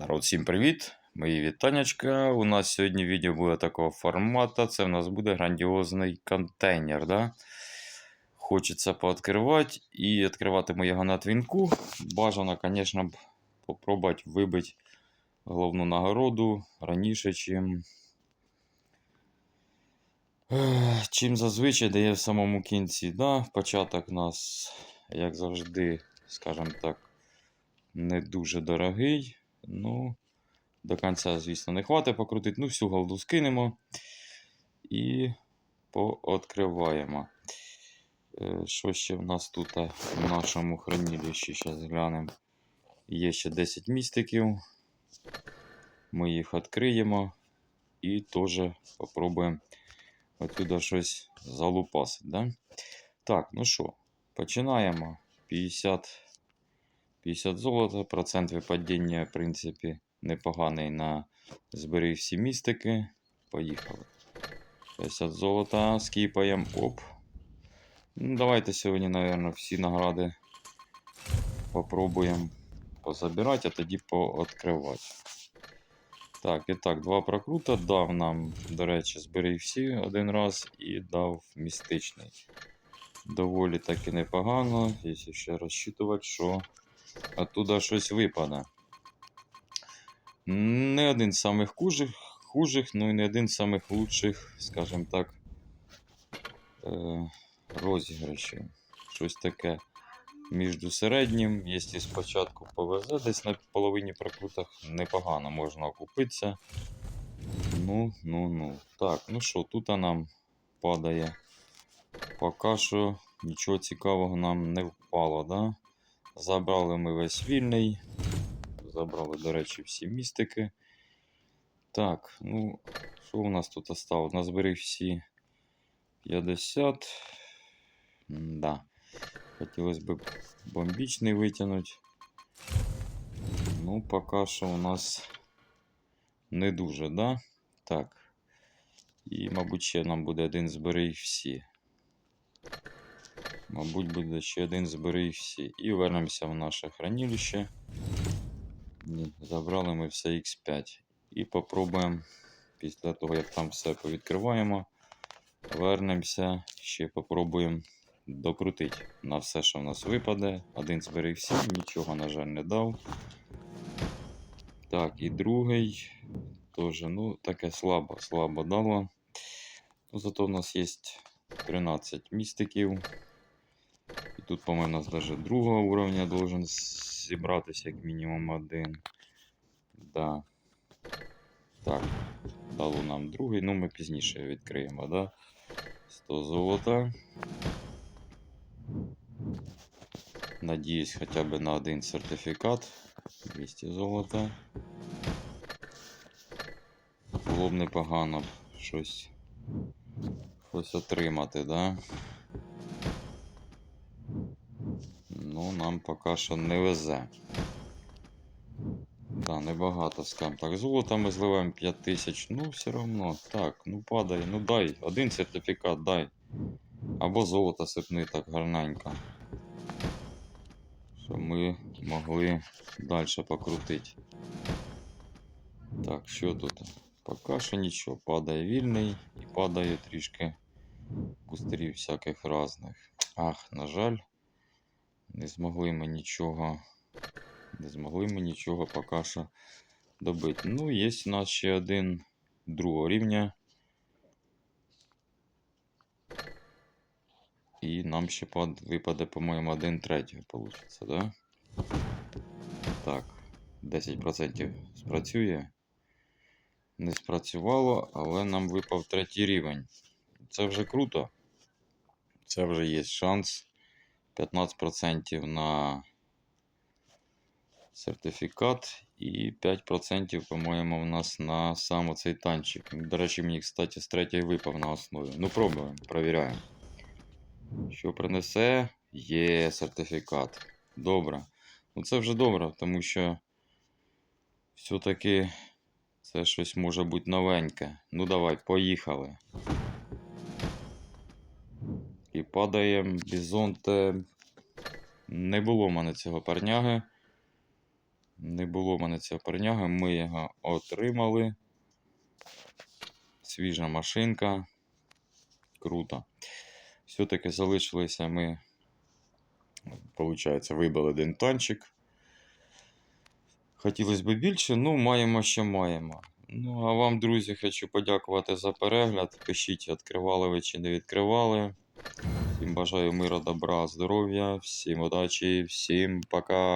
Народ, всім привіт! Мої вітаннячка. У нас сьогодні відео буде такого формату. Це в нас буде грандіозний контейнер. Да? Хочеться пооткривати і відкриватиму його на твінку. Бажано, звісно, попробувати вибити головну нагороду раніше, чим, чим зазвичай дає в самому кінці. Да? Початок у нас, як завжди, скажімо так, не дуже дорогий. Ну, до кінця, звісно, не хватить покрутити. Ну, всю голду скинемо і пооткриваємо. Е, Що ще в нас тут а, в нашому хранилищі? Зараз глянемо. Є ще 10 містиків. Ми їх відкриємо і теж спробуємо отсюда щось залупасити. Да? Так, ну що, починаємо. 50 50 золота, процент випадіння, в принципі, непоганий на зберіг всі містики. Поїхали. 50 золота, скіпаємо. Оп. Ну, давайте сьогодні, мабуть, всі награди попробуємо позабирати, а тоді пооткривати. Так, і так, два прокрута дав нам, до речі, зберіг всі один раз і дав містичний. Доволі таки непогано, якщо ще розчитувати, що оттуда щось випаде. Не один з самих хужих, хужих, ну і не один з самих лучших, скажімо так, е, розіграшів. Щось таке між середнім. Якщо спочатку повезе, десь на половині прокрутах непогано можна окупитися. Ну, ну, ну. Так, ну що, тут нам падає. Поки що нічого цікавого нам не впало, да? Забрали ми весь вільний. Забрали, до речі, всі містики. Так, ну, що у нас тут осталось? У нас зберіг всі 50. Да. Хотілося б бомбічний витягнути. Ну, поки що у нас не дуже, да? Так. І, мабуть, ще нам буде один зберіг всі. Мабуть, буде ще один зберіг всі. І вернемося в наше хранилище. Ні, забрали ми все X5. І попробуємо, після того, як там все повідкриваємо, вернемося, ще попробуємо докрутити на все, що в нас випаде. Один зберіг всі, нічого, на жаль, не дав. Так, і другий теж, ну, таке слабо, слабо дало. Ну, зато в нас є 13 містиків. Тут, по-моєму, у нас навіть другого уровня должен зібратися як мінімум один. Да. Так, дало нам другий, ну ми пізніше відкриємо, да? 100 золота. Надіюсь, хоча б на один сертифікат. 200 золота. Було б непогано б щось, щось отримати, да? Ну, нам поки що не везе. Да, небагато скам. Так, золото ми зливаємо 5000. Ну, все одно. Так, ну падає. Ну дай. Один сертифікат дай. Або золото сипни так гарненько. Щоб ми могли далі покрутити. Так, що тут? Поки що нічого. Падає вільний і падає трішки пустирів всяких різних. Ах, на жаль. Не змогли ми нічого. Не змогли ми нічого поки що добити. Ну, є у нас ще один другого рівня. І нам ще випаде, по-моєму, один третій получиться, да? Так, 10% спрацює. Не спрацювало, але нам випав третій рівень. Це вже круто. Це вже є шанс. 15% на сертифікат і 5%, по-моєму, у нас на сам оцей танчик. До речі, мені, кстати, з третьої випав на основі. Ну, пробуємо, провіряємо. Що принесе? Є сертифікат. Добре. Ну це вже добре, тому що все-таки це щось може бути новеньке. Ну давай, поїхали. Падає бізонте. Не було в мене цього парняги. Не було в мене цього перняги, ми його отримали. Свіжа машинка. Круто. Все-таки залишилися ми, виходить, вибили один танчик. Хотілося б більше, ну маємо, що маємо. Ну, а вам, друзі, хочу подякувати за перегляд. Пишіть, відкривали ви чи не відкривали. Всім бажаю миру, добра, здоров'я, всім удачі, всім пока.